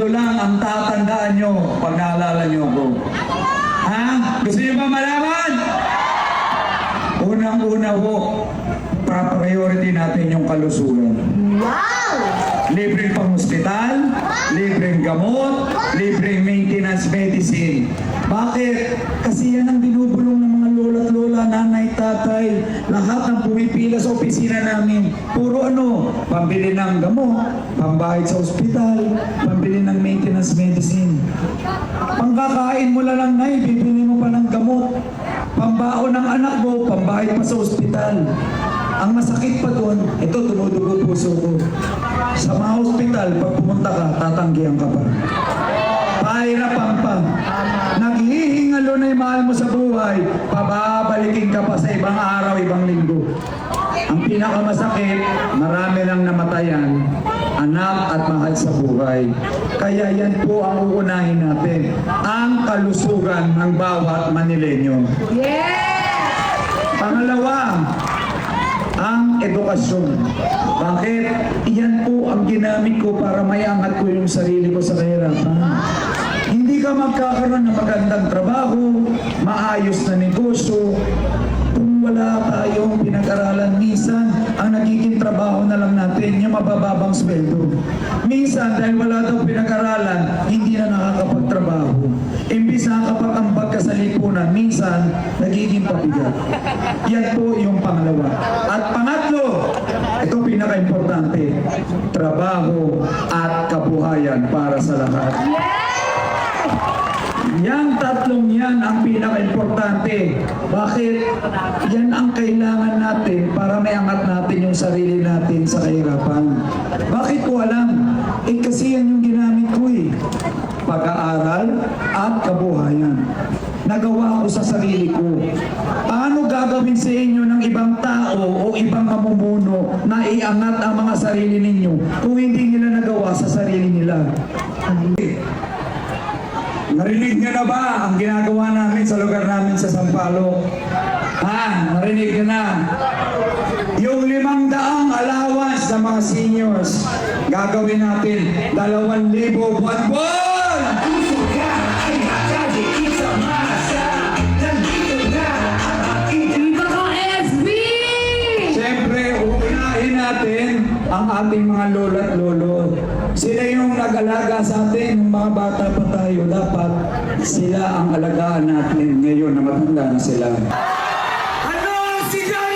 Tatlo lang ang tatandaan nyo pag naalala nyo ako. Ha? Gusto nyo ba malaman? Unang-una po, priority natin yung kalusugan. Wow! Libreng pang-hospital, libreng gamot, libreng maintenance medicine. Bakit? Kasi yan ang binubulong ng mga nanay, tatay, lahat ng pumipila sa opisina namin. Puro ano, pambili ng gamot, pambahid sa ospital, pambili ng maintenance medicine. Pangkakain mo lang, nay, bibili mo pa ng gamot. Pambaon ng anak mo, pambahid pa sa ospital. Ang masakit pa doon, ito tumudugo puso ko. Sa mga ospital, pag pumunta ka, tatanggihan ka pa. Pahirapan pa. Naghihingalo na yung mahal mo sa buhay, pababalikin ka pa sa ibang araw, ibang linggo. Ang pinakamasakit, marami lang namatayan, anak at mahal sa buhay. Kaya yan po ang uunahin natin, ang kalusugan ng bawat Manilenyo. Yes! Pangalawa, ang edukasyon. Bakit? Iyan po ang ginamit ko para maiangat ko yung sarili ko sa kahirapan. Hindi ka magkakaroon ng magandang trabaho, maayos na negosyo, kung wala tayong pinag-aralan, minsan ang nagiging trabaho na lang natin yung mabababang sweldo. Minsan, dahil wala daw pinag-aralan, hindi na nakakapagtrabaho. Imbis na nakapag-ambag ka sa lipunan, minsan nagiging pabigat. Yan po yung pangalawa. At pangatlo, ito pinaka-importante, trabaho at kabuhayan para sa lahat. Yang tatlong yan ang pinaka-importante. Bakit? Yan ang kailangan natin para maiangat natin yung sarili natin sa kahirapan. Bakit ko alam? Eh kasi yan yung ginamit ko eh. Pag-aaral at kabuhayan. Nagawa ko sa sarili ko. Paano gagawin sa inyo ng ibang tao o ibang mamumuno na iangat ang mga sarili ninyo kung hindi nila nagawa sa sarili nila? Narinig na ba ang ginagawa namin sa lugar namin sa Sampaloc? Ha? Narinig niyo na? Yung limang daang allowance sa mga seniors, gagawin natin dalawang libo buwan-buwan! Basahin natin ang ating mga lolo at lolo. Sila yung nag-alaga sa atin ng mga bata pa tayo. Dapat sila ang alagaan natin ngayon na matanda na sila. Ano si Jai?